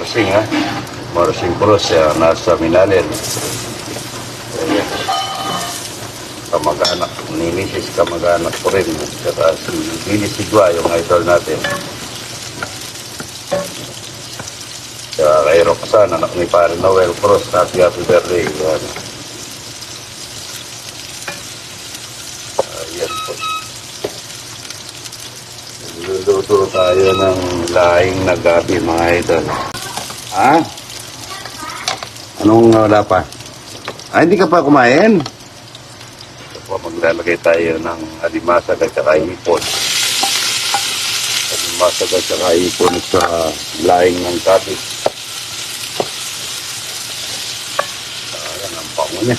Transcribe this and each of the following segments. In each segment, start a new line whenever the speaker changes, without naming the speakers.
Marsing, ha? Marsing Cruz, uh, nasa Minalin. Ayan. Kamag-anak ni Mrs. Kamag-anak ko rin. Saka si Billy Sigua, yung idol natin. Saka kay Roxanne, anak ni Pare Noel Cruz. Happy, happy birthday. Ayan. Ayan po. Luluto tayo ng laing na gabi, mga idol. Ha? Anong wala pa? Ah, hindi ka pa kumain? Po, maglalagay tayo ng alimasag at saka hipon. Alimasag at saka hipon sa laing ng gabi. Ayan ang pango niya.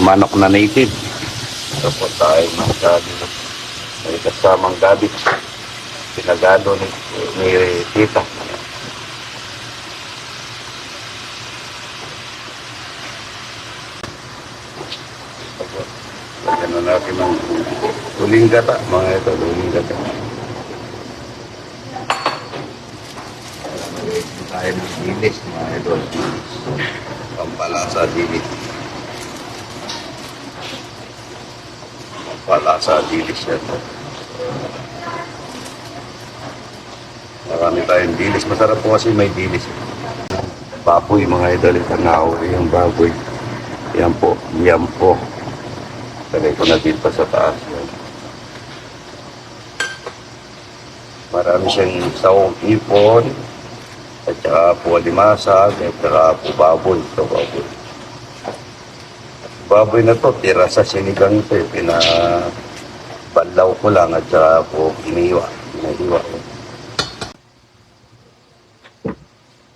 Manok na native. Po tayo ng gabi. May kasamang gabi. Pinagalo ni, ni Tita. Lagyan na natin ng huling gata. Mga ito, huling gata. Tayo ng dilis, mga ito. Pampalasa dilis. Pampalasa dilis yan. Marami tayong dilis. Masarap po kasi may dilis. Baboy, mga idol. Tanaw, yung baboy. Yan po. Yan po. Tagay ko na dito sa taas. Yan. Marami siyang sawong ipon. At saka po alimasag. At saka po baboy. Ito baboy. Baboy na to, tira sa sinigang ito. Eh. Pinabalaw ko lang at saka po iniwa. Pinahiwa ko.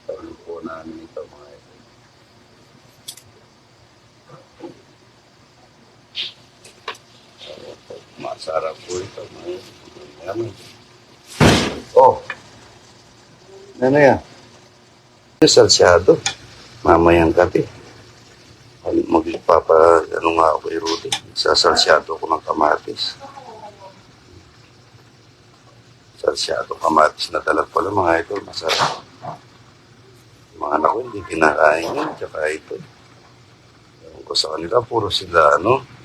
Tawag po namin ito mga ito. Masarap po ito. mga ito. Yaman. Oh. Ano yan? Salsyado. Mamayang gabi. Ano, Magpapa, ano nga ako kay Rudy. Sasalsyado ko ng kamatis. Salsyado kamatis na talag pala mga ito. Masarap. Mga anak ko hindi kinakain yun. Tsaka ito. Ewan ko sa kanila, puro sila ano.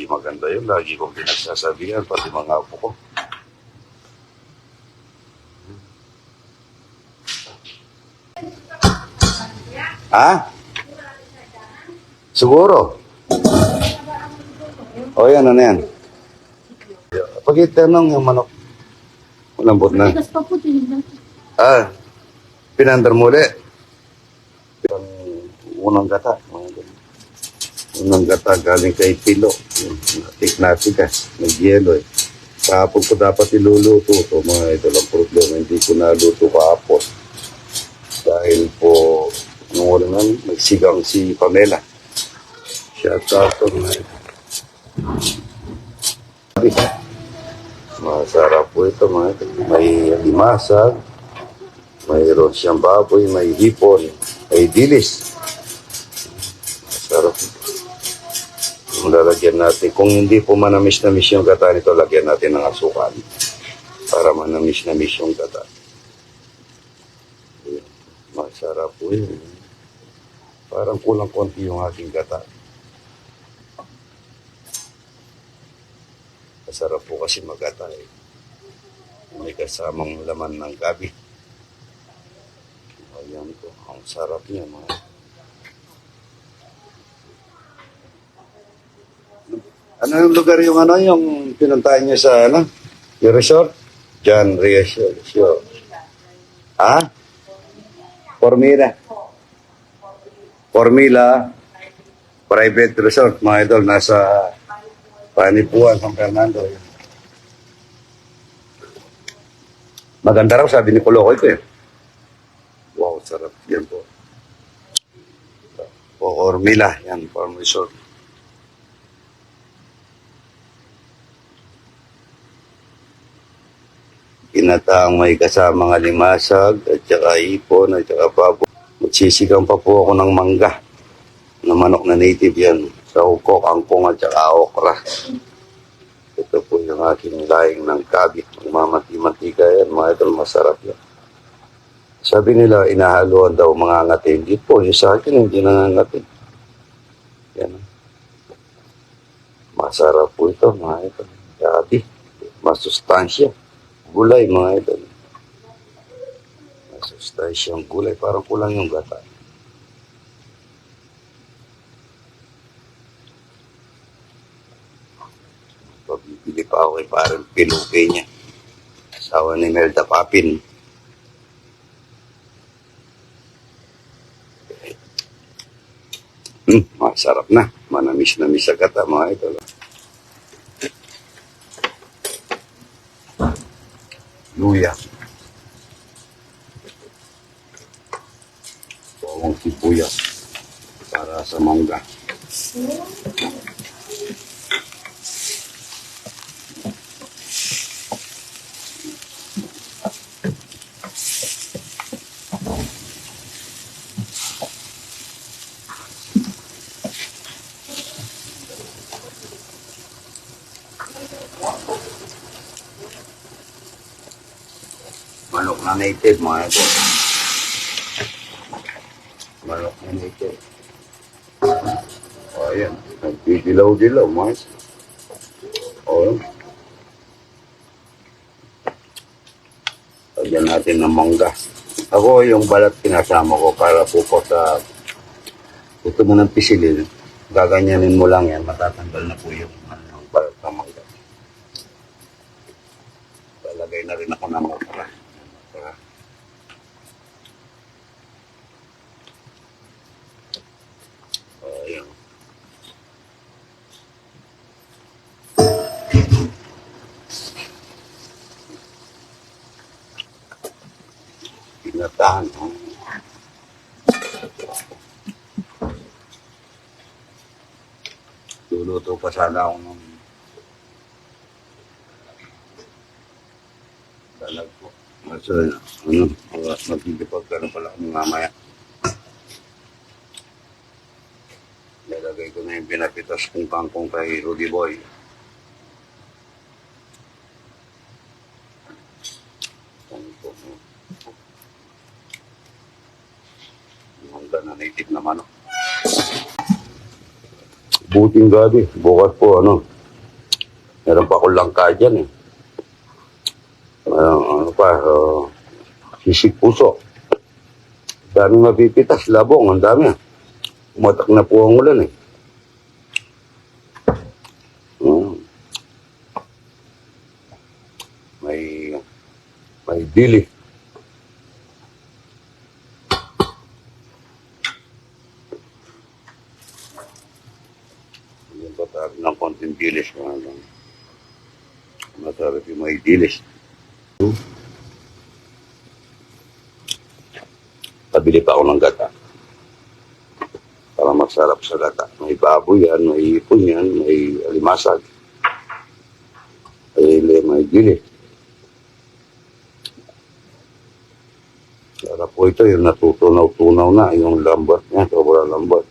Hindi maganda yun. Lagi kong pinagsasabihan. Pati mga apo ko. Ha? Siguro. O yan, ano yan? Pag itanong yung manok, malambot na. Ah, pinandar. Ang unang gata. Unang gata galing kay Pilo. Natik natin ka. Nag-yelo eh. Kahapon ko dapat iluluto ito. Mga idol ang problema. Hindi ko naluto kahapon. Dahil po, nung una nan, nagsigang si Pamela. Shout out to idol. Masarap po ito mga idol. May limasag, mayroon siyang baboy, may hipon, may dilis. Lalagyan natin, kung hindi po manamis na miss yung gata nito, lagyan natin ng asukal para manamis na miss yung gata. Masarap po yun. Parang kulang konti yung aking gata. Masarap po kasi magata eh. May kasamang laman ng gabi. Ayan po, ang sarap niya mga. Ano yung lugar yung ano, yung pinuntahan niyo sa ano? Yung resort? John. Resort. Ha? Formila. Formila. Private resort, mga idol, nasa Panipuan, San Fernando. Maganda raw, sabi ni Kolokoy ko eh. Wow, sarap. Yan po. O Ormila, yan, farm resort. Pinatang may kasamang alimasag at saka ipon at saka pabo. Magsisigang pa po ako ng mangga na manok na native yan. Sa hukok, angkong at saka okra. Ito po yung aking laing ng kabit. Magmamanti-mantika yan, mga idol, masarap yan. Sabi nila, inahaluan daw mga ngati. Hindi po, yung sa akin, hindi nangangati. Yan. Masarap po ito, mga idol. Gabi. Masustansya. Gulay, mga idol. Masustansya ang gulay. Parang kulang yung gata. Pabibili pa ako kay parang pilupe niya. Asawa ni Melda Papin. Hmm, masarap na. Manamis na sa gata, mga idol. Luya. Bawang sibuyas para sa mangga. Manok na native, mga ito. Manok na native. O, ayan. Nagdidilaw-dilaw, mga ito. O. Lagyan natin ng mangga. Ako, yung balat pinasama ko para po po sa ito mo ng pisilin. Gaganyanin mo lang yan. Matatanggal na po yung ano, yung balat ng mangga. Lalagay na rin ako ng mangga. Para Oh, yun. Oh. Luluto pa sana ako ng dalag ko. Kasi, ano, magtitipag ka na pala ako mamaya. Lalagay ko na yung pinapitas kong kangkong kay Rudy Boy. Kangkong. no? Yung hanggang na native na manok. Buting gabi. Bukas po, ano, meron pa akong langka dyan eh. Ano, ano pa, uh, sisig puso. Dami mapipitas, labong, ang dami. Umatak na po ang ulan eh. Mm. May, may dili. Yung patawag ng konting dilis. Mga Masarap yung may dilis. Pabili pa ako ng gata. Para masarap sa gata. May baboy yan, may ipon yan, may alimasag. May, may gili. Para po ito yung natutunaw-tunaw na, yung lambat niya, sobrang lambat.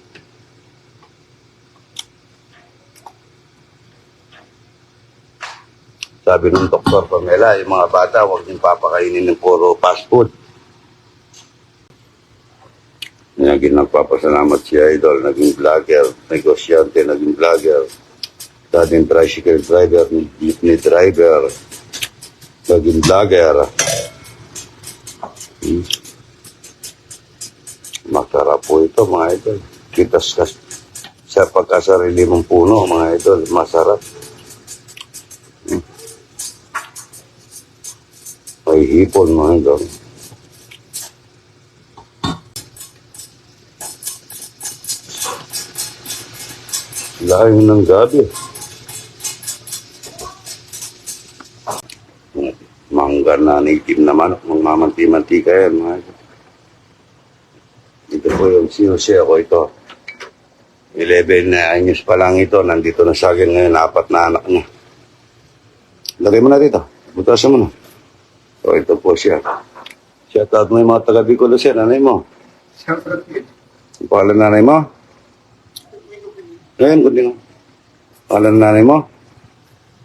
Sabi ng Dr. Pamela, yung mga bata, huwag niyong papakainin ng puro fast food. Naging nagpapasalamat si Idol, naging vlogger, negosyante, naging vlogger, dating tricycle driver, jeepney driver, naging vlogger. Hmm. Masarap po ito, mga idol. Kitas kas sa pagkasarili mong puno, mga idol, masarap. May hipon, mga idol. Layo ng gabi. Mangga na native naman. Magmamanti-mantika yan. Mga ito. po yung sinusya ko ito. 11 na anyos pa lang ito. Nandito na sa akin ngayon. Apat na anak niya. Lagay mo na dito. Butasan mo na. So ito po siya. Shout out mo yung mga taga Bicol siya. Nanay mo. Ang pangalan ng nanay mo? Ngayon, kundi nga. Pangalan ng nanay mo?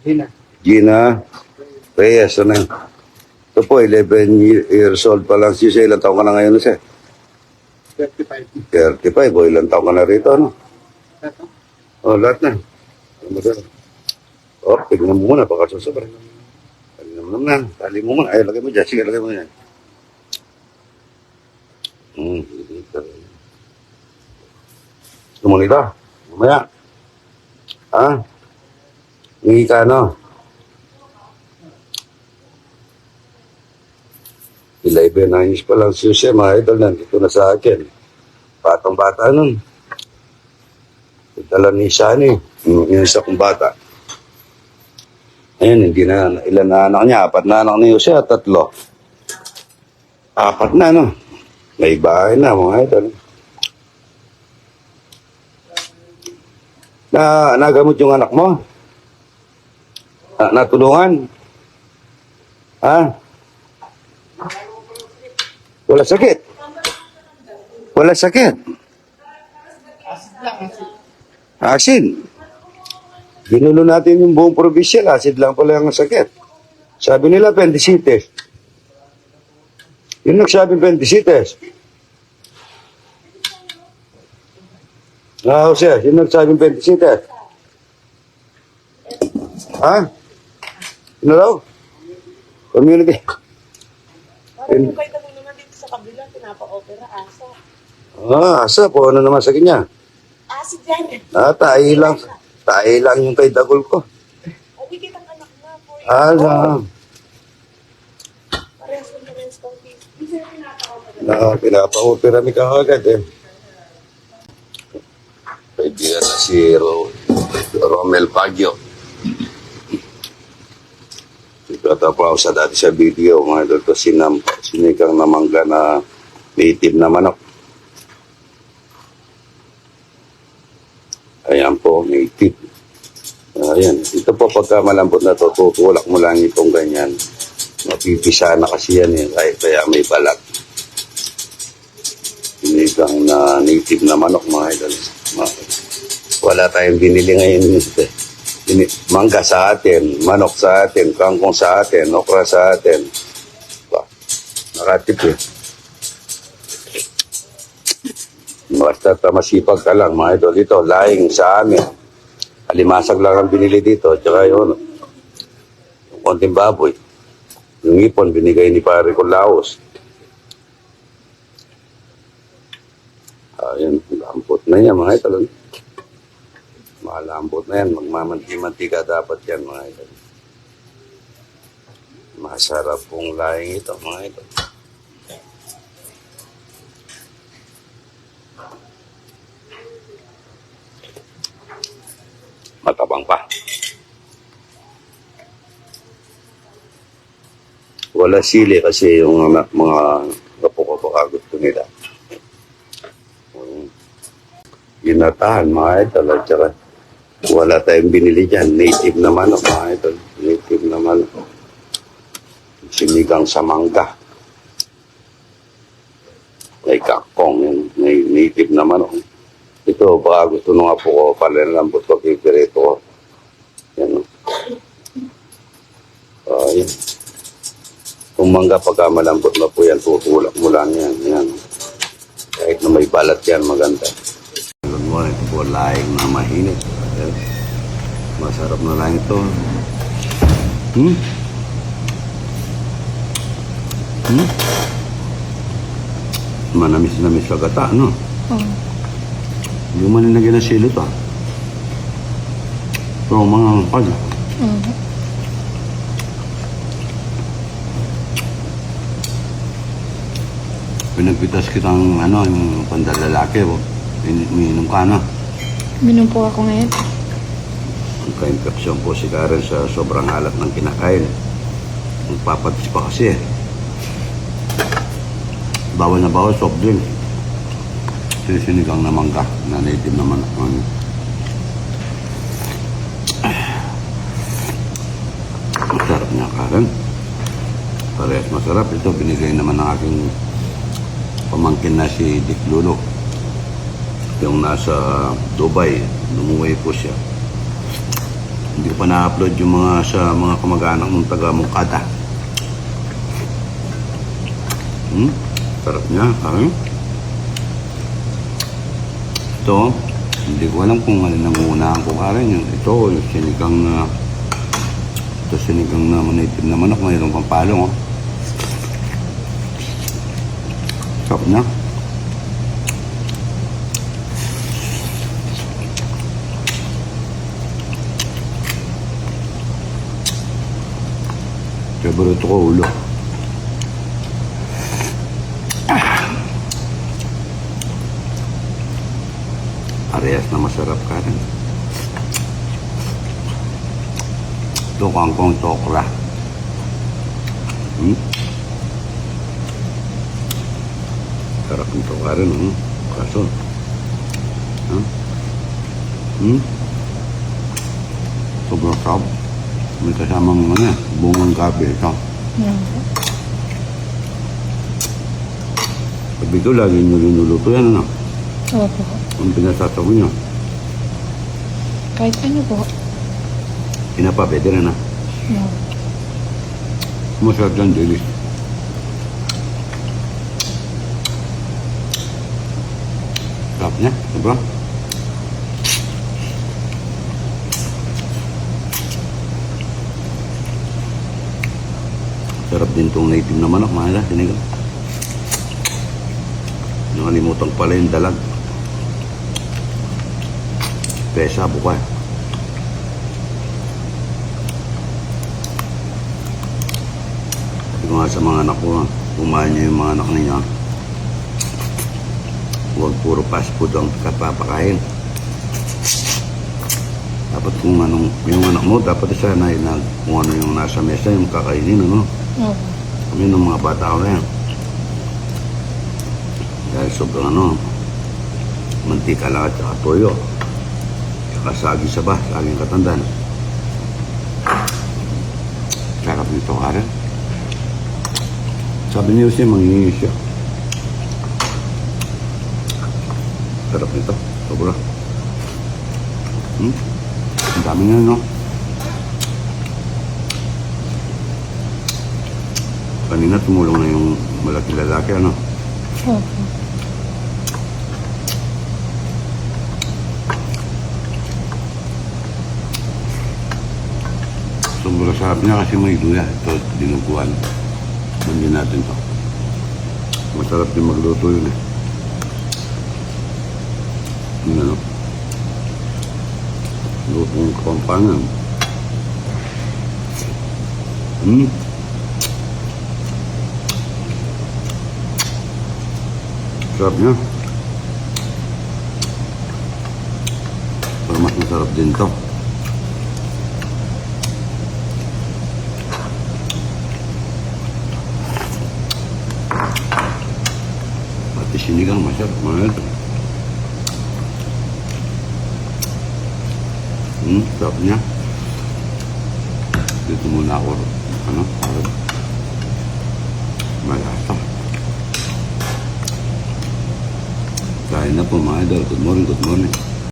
Hina.
Gina Reyes, ano yun? Ito po, 11 ye- years old pa lang si siya. Ilang taon ka na ngayon siya?
35.
35 o ilang taon ka na rito, ano? Oh, lahat na. Ano? Oh, tignan mo muna, baka susobra. Naman na. Tali mo muna. Ay, lagay mo dyan. Sige, lagay mo yan. Hmm, dito. Gusto mo nito? Mamaya. Ha? Hingi ka, no? 11 years pa lang si Jose, mga idol, nandito na sa akin. Batang bata nun. Dala ni Shani, yung isa kong bata. Ayun, hindi na, ilan na anak niya? Apat na anak ni Jose, at tatlo. Apat na, no? May bahay na, mga idol. Na, nagamot yung anak mo? Na, natulungan? Ha? Wala sakit? Wala sakit? Asin. Ginulo natin yung buong probinsya, acid lang pala ang sakit. Sabi nila, appendicitis. Yung nagsabi appendicitis. Ah, Jose, yung nagsabi appendicitis. Ha? Sino raw? Community.
Parang yung kay Tanong naman dito sa kabila, pinapa-opera, asa.
Ah, asa po, ano naman sa kanya?
Acid yan.
Ah, tayo lang. Tayo lang yung kay Dagol ko.
Ay, kitang anak na po.
Ah, ah.
Parehas na parehas kang case. Hindi sila pinapa-opera.
na pinapa-opera mi kagad eh. Kaibigan na si Ro, Romel Baguio. Ikatapaw sa dati sa video, mga idol ko, sinam, sinikang na mangga na native na manok. Ayan po, native. Ayan, ito po pagka malambot na to, tutulak mo lang itong ganyan. Mapipisa na kasi yan eh, kahit kaya may balat sinigang na native na manok mga idol. Wala tayong binili ngayon. Mangga sa atin, manok sa atin, kangkong sa atin, okra sa atin. Nakatip eh. Basta masipag ka lang mga idol. Ito, laing sa amin. Alimasag lang ang binili dito. Tsaka yun, yung konting baboy. Yung ipon, binigay ni pare ko Laos. Ayun, lambot na yan mga idol. Malambot na yan. Magmamanti-mantika dapat yan mga idol. Masarap pong laing ito mga idol. Matabang pa. Wala sili kasi yung mga, mga kapukapakagot ko nila. ginatahan mga idol at saka wala tayong binili dyan. Native na manok mga idol. Native na manok. Sinigang sa mangga. May kakong yung may native na manok. Ito, baka gusto nung apo ko, palalambot ko, kikirito ko. Yan. Oh, yan. Mangga pagka malambot na po yan, tutulak mo lang yan. yan. Kahit na may balat yan, maganda. Good morning. Ito po laing na mahinit. Ayan. Masarap na lang ito. Hmm? Hmm? Manamis-namis sa gata, no?
Oo.
Yung man nilagyan ng silo to. Pero mga kanya.
Oo.
Pinagpitas kitang ano, yung pandalalaki. Oh. In- Umiinom ka na.
Minom po ako ngayon.
Nagka-infeksyon po si Karen sa sobrang alat ng kinakain. Nagpapadis pa kasi eh. Bawal na bawal soft drink. Sisinigang na mangga na native naman. Ano. Masarap niya Karen. Parehas masarap. Ito binigay naman ng aking pamangkin na si Dick Lulo. Yung nasa Dubai, lumuwi po siya. Hindi pa na-upload yung mga sa mga kamag-anak mong taga Mungkada. Hmm? Sarap niya, kaya. Ito, hindi ko alam kung alin ang uunahan ko karen. Yung ito, yung sinigang na ito sinigang na manitib na manok, mayroong pang palong. Oh. Sarap niya. Favorite ko ulo. Parehas na masarap ka rin. Ito kangkong tokra. Hmm? Sarap nito ka rin, hmm? Kaso, hmm? Hmm? Sobrang sarap. May kasamang ano, bungang gabi ito.
Meron po.
Sabi ko, lagi nyo linuluto yan, ano?
Opo.
Ang pinasasabi nyo.
Kahit ano po.
Pinapa, pwede rin, ah.
Meron.
Masarap dyan, dilis. Sarap din itong native na manok, mahal ah, sinigang. Nakalimutan pala yung dalag. Pesa, buka. Sabi ko nga sa mga anak ko, kumain niyo yung mga anak ninyo. Huwag puro fast food ang kapapakain. Dapat kung anong, yung anak mo, dapat sana na kung ano yung nasa mesa, yung kakainin, ano.
Opo.
Kami ng mga bata ko na yan. Dahil sobrang ano, mantika lang at saka toyo. Saka sagi sa ba, saging katandaan. Sarap nito, Karen. Sabi niyo siya, manghingi siya. Sarap nito, sobra. Hmm? Ang dami nga, no? Kanina tumulong na yung malaki lalaki, ano?
Opo.
Sobrang sarap niya kasi may luya. Ito, dinuguan. Mandiyan natin to. Masarap din magluto yun eh. Ano. Lutong kapampangan. Hmm. Sarap niya. Pero mas masarap din to. Pati sinigang masarap mahal. Hmm, sarap niya. Dito muna ako, ano, parang malasa. Kain na po mga idol. Good morning, good morning.